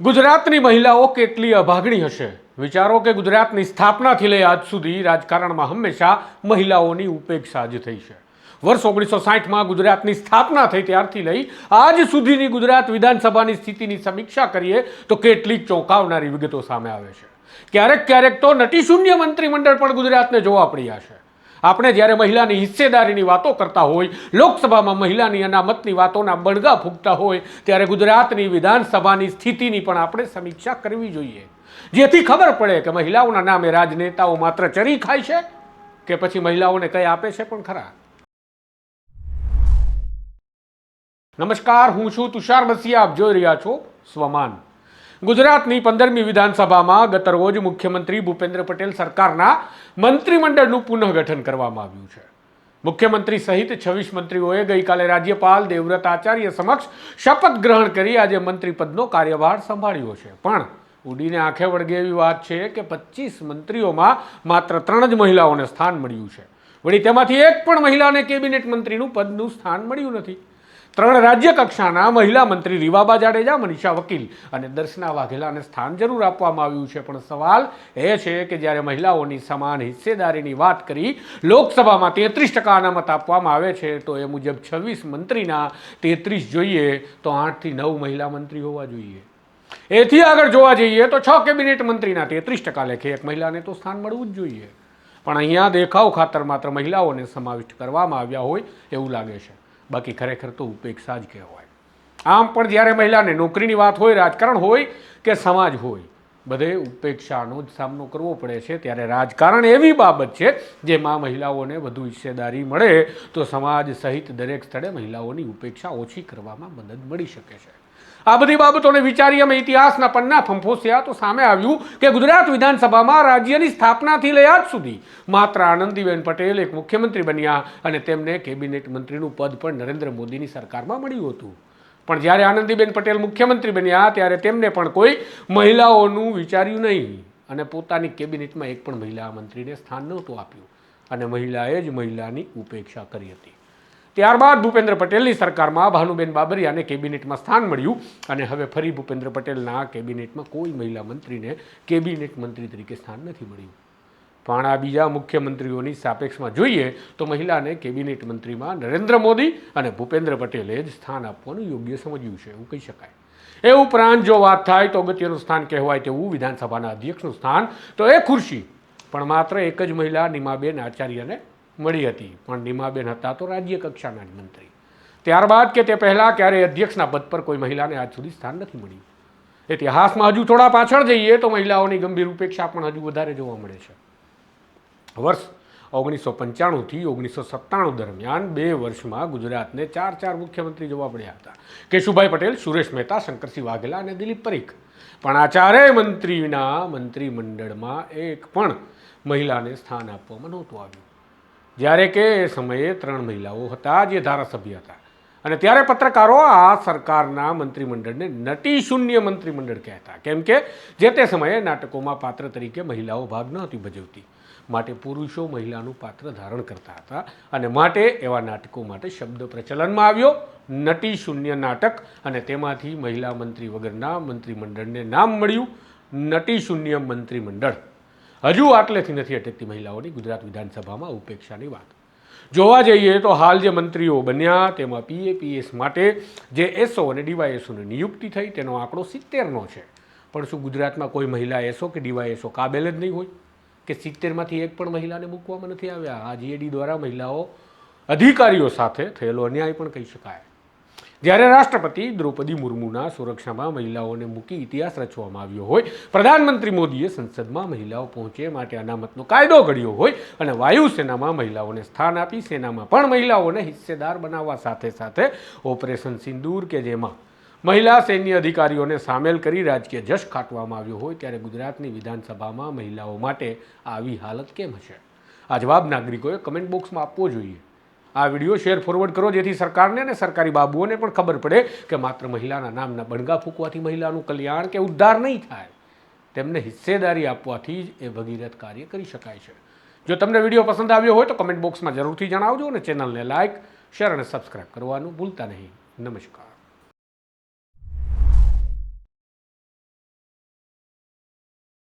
ગુજરાતની મહિલાઓ કેટલી અભાગણી હશે? વિચારો કે ગુજરાતની સ્થાપનાથી લઈ આજ સુધી રાજકારણમાં હંમેશા મહિલાઓની ઉપેક્ષા જ થઈ છે. વર્ષ ઓગણીસો સાઠમાં ગુજરાતની સ્થાપના થઈ ત્યારથી લઈ આજ સુધીની ગુજરાત વિધાનસભાની સ્થિતિની સમીક્ષા કરીએ તો કેટલીક ચોંકાવનારી વિગતો સામે આવે છે. ક્યારેક ક્યારેક તો નટીશૂન્ય મંત્રીમંડળ પણ ગુજરાતને જોવા પડ્યા છે આપણે જ્યારે મહિલાની હિસ્સેદારીની વાતો કરતા હોય, લોકસભામાં મહિલાની અનામતની વાતોના બળગા ફૂંકતા હોય, ત્યારે ગુજરાતની વિધાનસભાની સ્થિતિની પણ આપણે સમીક્ષા કરવી જોઈએ. જેથી ખબર પડે કે મહિલાઓના નામે રાજનેતાઓ માત્ર ચરી ખાય છે કે પછી મહિલાઓને કંઈ આપે છે પણ ખરા. નમસ્કાર, હું છું તુષાર બસિયા આપ જોઈ રહ્યા છો સ્વમાન. ગુજરાતની પંદરમી વિધાનસભામાં ગતરોજ મુખ્યમંત્રી ભૂપેન્દ્ર પટેલ સરકારના મંત્રીમંડળનું પુનઃગઠન કરવામાં આવ્યું છે. મુખ્યમંત્રી સહિત છવ્વીસ મંત્રીઓએ ગઈકાલે રાજ્યપાલ દેવવ્રત આચાર્ય સમક્ષ શપથ ગ્રહણ કરી આજે મંત્રીપદનો કાર્યભાર સંભાળ્યો છે. પણ ઉડીને આંખે વળગે એવી વાત છે કે પચીસ મંત્રીઓમાં માત્ર ત્રણ જ મહિલાઓને સ્થાન મળ્યું છે. વળી તેમાંથી એક પણ મહિલાને કેબિનેટ મંત્રીનું પદનું સ્થાન મળ્યું નથી. ત્રણ રાજ્ય કક્ષાના મહિલા મંત્રી રીવાબા જાડેજા, મનીષા વકીલ અને દર્શના વાઘેલાને સ્થાન જરૂર આપવામાં આવ્યું છે. પણ સવાલ એ છે કે જ્યારે મહિલાઓની સમાન હિસ્સેદારીની વાત કરી લોકસભામાં તેત્રીસ ટકા અનામત આપવામાં આવે છે, તો એ મુજબ છવ્વીસ મંત્રીના તેત્રીસ જોઈએ તો આઠથી નવ મહિલા મંત્રી હોવા જોઈએ. એથી આગળ જોવા જઈએ તો છ કેબિનેટ મંત્રીના તેત્રીસ ટકા લેખે એક મહિલાને તો સ્થાન મળવું જ જોઈએ. પણ અહીંયા દેખાવ ખાતર માત્ર મહિલાઓને સમાવિષ્ટ કરવામાં આવ્યા હોય એવું લાગે છે. બાકી ખરેખર તો ઉપેક્ષા જ કહેવાય. આમ પણ જ્યારે મહિલાને નોકરીની વાત હોય, રાજકારણ હોય કે સમાજ હોય, બધે ઉપેક્ષાનો જ સામનો કરવો પડે છે. ત્યારે રાજકારણ એવી બાબત છે, જેમાં મહિલાઓને વધુ હિસ્સેદારી મળે, તો સમાજ સહિત દરેક સ્થળે મહિલાઓની ઉપેક્ષા ઓછી કરવામાં મદદ મળી શકે છે. આ બધી બાબતોને વિચારી અમે ઇતિહાસના પન્ના ફંફોસ્યા તો સામે આવ્યું કે ગુજરાત વિધાનસભામાં રાજ્યની સ્થાપનાથી લઈ આજ સુધી માત્ર આનંદીબેન પટેલ એક મુખ્યમંત્રી બન્યા અને તેમને કેબિનેટ મંત્રીનું પદ પણ નરેન્દ્ર મોદીની સરકારમાં મળ્યું હતું. પણ જ્યારે આનંદીબેન પટેલ મુખ્યમંત્રી બન્યા, ત્યારે તેમને પણ કોઈ મહિલાઓનું વિચાર્યું નહીં અને પોતાની કેબિનેટમાં એક પણ મહિલા મંત્રીને સ્થાન નહોતું આપ્યું અને મહિલાએ જ મહિલાની ઉપેક્ષા કરી હતી. ત્યારબાદ ભૂપેન્દ્ર પટેલની સરકારમાં ભાનુબેન બાબરિયાને કેબિનેટમાં સ્થાન મળ્યું અને હવે ફરી ભૂપેન્દ્ર પટેલના કેબિનેટમાં કોઈ મહિલા મંત્રીને કેબિનેટ મંત્રી તરીકે સ્થાન નથી મળ્યું. પણ આ બીજા મુખ્યમંત્રીઓની સાપેક્ષમાં જોઈએ તો મહિલાને કેબિનેટ મંત્રીમાં નરેન્દ્ર મોદી અને ભૂપેન્દ્ર પટેલે જ સ્થાન આપવાનું યોગ્ય સમજ્યું છે એવું કહી શકાય. એ ઉપરાંત જો વાત થાય તો અગત્યનું સ્થાન કહેવાય તેવું વિધાનસભાના અધ્યક્ષનું સ્થાન તો એ ખુરશી, પણ માત્ર એક જ મહિલા નિમાબેન આચાર્યને મળી હતી. પણ નિમાબેન હતા તો રાજ્ય કક્ષાના જ મંત્રી. ત્યારબાદ કે તે પહેલાં ક્યારેય અધ્યક્ષના પદ પર કોઈ મહિલાને આજ સુધી સ્થાન નથી મળ્યું. ઇતિહાસમાં હજુ થોડા પાછળ જઈએ તો મહિલાઓની ગંભીર ઉપેક્ષા પણ હજુ વધારે જોવા મળે છે. વર્ષ ઓગણીસો પંચાણુંથી ઓગણીસો સત્તાણું દરમિયાન બે વર્ષમાં ગુજરાતને ચાર ચાર મુખ્યમંત્રી જોવા મળ્યા હતા. કેશુભાઈ પટેલ, સુરેશ મહેતા, શંકરસિંહ વાઘેલા અને દિલીપ પરીખ. પણ આ ચારેય મંત્રીના મંત્રીમંડળમાં એક પણ મહિલાને સ્થાન આપવામાં નહોતું આવ્યું. જ્યારે કે એ સમયે ત્રણ મહિલાઓ હતા જે ધારાસભ્ય હતા. અને ત્યારે પત્રકારો આ સરકારના મંત્રીમંડળને નટી શૂન્ય મંત્રીમંડળ કહેતા. કેમ કે જે તે સમયે નાટકોમાં પાત્ર તરીકે મહિલાઓ ભાગ નહોતી ભજવતી. માટે પુરુષો મહિલાનું પાત્ર ધારણ કરતા હતા અને માટે એવા નાટકો માટે શબ્દ પ્રચલનમાં આવ્યો. નટી શૂન્ય નાટક અને તેમાંથી મહિલા મંત્રી વગરના મંત્રીમંડળને નામ મળ્યું. નટી શૂન્ય મંત્રીમંડળ. હજુ આટલેથી નથી અટકતી મહિલાઓની ગુજરાત વિધાનસભામાં ઉપેક્ષાની વાત. જોવા જઈએ તો હાલ જે મંત્રીઓ બન્યા તેમાં પીએપીએસ માટે જે એસઓ અને ડીવાયએસઓની નિયુક્તિ થઈ તેનો આંકડો સિત્તેરનો છે. પણ શું ગુજરાતમાં કોઈ મહિલા એસઓ કે ડીવાયએસઓ કાબેલ જ નહીં હોય? કે સિત્તેરમાંથી એક પણ મહિલાને મૂકવામાં નથી આવ્યા? આ જીએડી દ્વારા મહિલાઓ અધિકારીઓ સાથે થયેલો અન્યાય પણ કહી શકાય. જ્યારે રાષ્ટ્રપતિ દ્રૌપદી મુર્મુના સુરક્ષામાં મહિલાઓને મૂકી ઇતિહાસ રચવામાં આવ્યો હોય, પ્રધાનમંત્રી મોદીએ સંસદમાં મહિલાઓ પહોંચે માટે અનામતનો કાયદો ઘડ્યો હોય અને વાયુસેનામાં મહિલાઓને સ્થાન આપી, સેનામાં પણ મહિલાઓને હિસ્સેદાર બનાવવા સાથે સાથે ઓપરેશન સિંદૂર કે જેમાં મહિલા સૈન્ય અધિકારીઓને સામેલ કરી રાજકીય જશ ખાટવામાં આવ્યો હોય ત્યારે ગુજરાતની વિધાનસભામાં મહિલાઓ માટે આવી હાલત કેમ હશે? આ જવાબ નાગરિકોએ કમેન્ટ બોક્સમાં આપવો જોઈએ. આ વીડિયો શેર ફોરવર્ડ કરો, જેથી સરકારને અને સરકારી બાબુઓને પણ ખબર પડે કે માત્ર મહિલાના નામના બણગા ફૂંકવાથી મહિલાનું કલ્યાણ કે ઉદ્ધાર નહીં થાય. તેમને હિસ્સેદારી આપવાથી જ એ ભગીરથ કાર્ય કરી શકાય છે. જો તમને વીડિયો પસંદ આવ્યો હોય તો કમેન્ટ બોક્સમાં જરૂરથી જણાવજો અને ચેનલને લાઇક શેર અને સબસ્ક્રાઇબ કરવાનું ભૂલતા નહીં. નમસ્કાર.